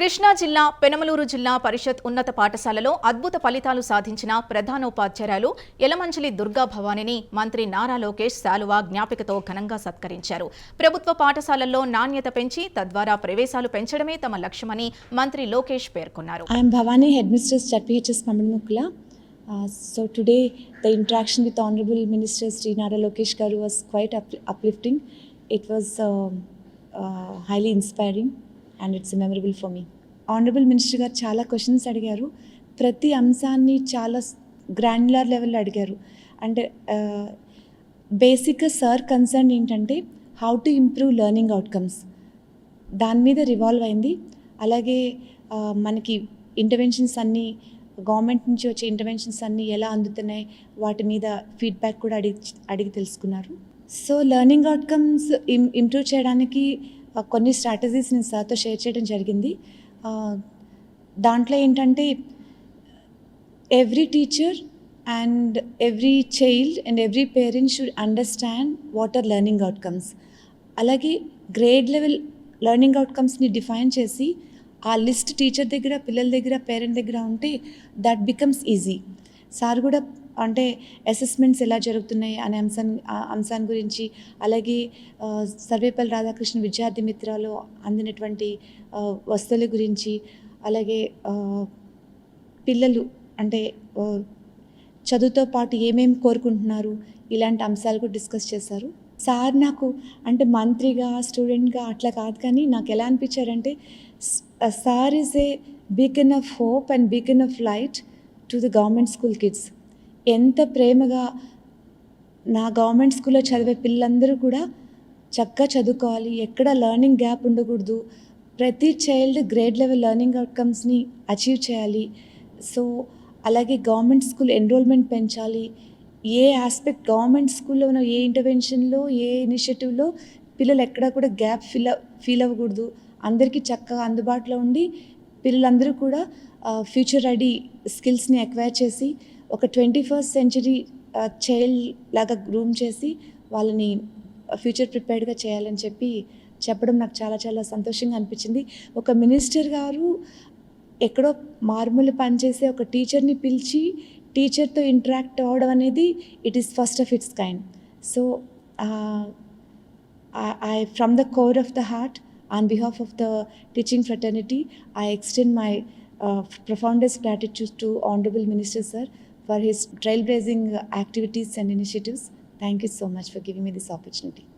కృష్ణా జిల్లా పెనమలూరు జిల్లా పరిషత్ ఉన్నత పాఠశాలలో అద్భుత ఫలితాలు సాధించిన ప్రధానోపాధ్యాయులు యలమంచిలి దుర్గా భవానీని మంత్రి నారా లోకేష్ శాలువా జ్ఞాపికతో ఘనంగా సత్కరించారు ప్రభుత్వ పాఠశాలల్లో నాణ్యత పెంచి తద్వారా ప్రవేశాలు పెంచడమే తమ లక్ష్యమని మంత్రి లోకేష్ పేర్కొన్నారు I am Bhavani, Headmistress Chatpihs Pamanmukula. Uh, so today the interaction with Honorable Minister Sri Nara Lokesh Garu was quite up- uplifting. It and it's memorable for me honourable minister గారు చాలా క్వశ్చన్స్ అడిగారు. ప్రతి అంశాన్ని చాలా granular లెవెల్లో అడిగారు. అంటే బేసిక్గా సార్ కన్సర్న్ ఏంటంటే how to improve learning outcomes దాని మీద రివాల్వ్ అయింది. అలాగే మనకి ఇంటర్వెన్షన్స్ అన్నీ గవర్నమెంట్ నుంచి వచ్చే ఇంటర్వెన్షన్స్ అన్నీ ఎలా అందుతున్నాయి వాటి మీద ఫీడ్బ్యాక్ కూడా అడిగి అడిగి తెలుసుకున్నారు. సో లెర్నింగ్ అవుట్కమ్స్ ఇం ఇంప్రూవ్ చేయడానికి కొన్ని స్ట్రాటజీస్ నేను సార్తో షేర్ చేయడం జరిగింది. దాంట్లో ఏంటంటే every teacher and every child and every parents should understand what are learning outcomes అలాగే గ్రేడ్ లెవెల్ లెర్నింగ్ అవుట్కమ్స్ని డిఫైన్ చేసి ఆ లిస్ట్ టీచర్ దగ్గర పిల్లల దగ్గర పేరెంట్ దగ్గర ఉంటే దట్ బికమ్స్ ఈజీ సార్ కూడా అంటే అసెస్మెంట్స్ ఎలా జరుగుతున్నాయి అనే అంశం అంశాన్ని గురించి అలాగే సర్వేపల్లి రాధాకృష్ణ విద్యార్థి మిత్రాలు అందినటువంటి వస్తువుల గురించి అలాగే పిల్లలు అంటే చదువుతో పాటు ఏమేమి కోరుకుంటున్నారు ఇలాంటి అంశాలు కూడా డిస్కస్ చేశారు. సార్ నాకు అంటే మంత్రిగా స్టూడెంట్గా అట్లా కాదు కానీ నాకు ఎలా అనిపించారంటే sir is a beacon of hope and beacon of light to the government school kids ఎంత ప్రేమగా నా గవర్నమెంట్ స్కూల్లో చదివే పిల్లలందరూ కూడా చక్కగా చదువుకోవాలి. ఎక్కడ లెర్నింగ్ గ్యాప్ ఉండకూడదు. ప్రతి చైల్డ్ గ్రేడ్ లెవెల్ లెర్నింగ్ అవుట్కమ్స్ని అచీవ్ చేయాలి. సో అలాగే గవర్నమెంట్ స్కూల్ ఎన్రోల్మెంట్ పెంచాలి. ఏ ఆస్పెక్ట్ గవర్నమెంట్ స్కూల్లో ఉన్న ఏ ఇంటర్వెన్షన్లో ఏ ఇనిషియేటివ్లో పిల్లలు ఎక్కడ కూడా గ్యాప్ ఫీల్ ఫీల్ అవ్వకూడదు. అందరికీ చక్కగా అందుబాటులో ఉండి పిల్లలందరూ కూడా ఫ్యూచర్ రెడీ స్కిల్స్ని ఎక్వైర్ చేసి ఒక ట్వంటీ ఫస్ట్ సెంచరీ చైల్డ్ లాగా గ్రూమ్ చేసి వాళ్ళని ఫ్యూచర్ ప్రిపేర్డ్గా చేయాలని చెప్పి చెప్పడం నాకు చాలా చాలా సంతోషంగా అనిపించింది. ఒక మినిస్టర్ గారు ఎక్కడో మారుమూల పనిచేసే ఒక టీచర్ని పిలిచి టీచర్తో ఇంటరాక్ట్ అవ్వడం అనేది it is first of its kind so I from the core of the heart on behalf of the teaching fraternity I extend my profoundest gratitude to honourable minister sir for his trailblazing activities and initiatives. Thank you so much for giving me this opportunity.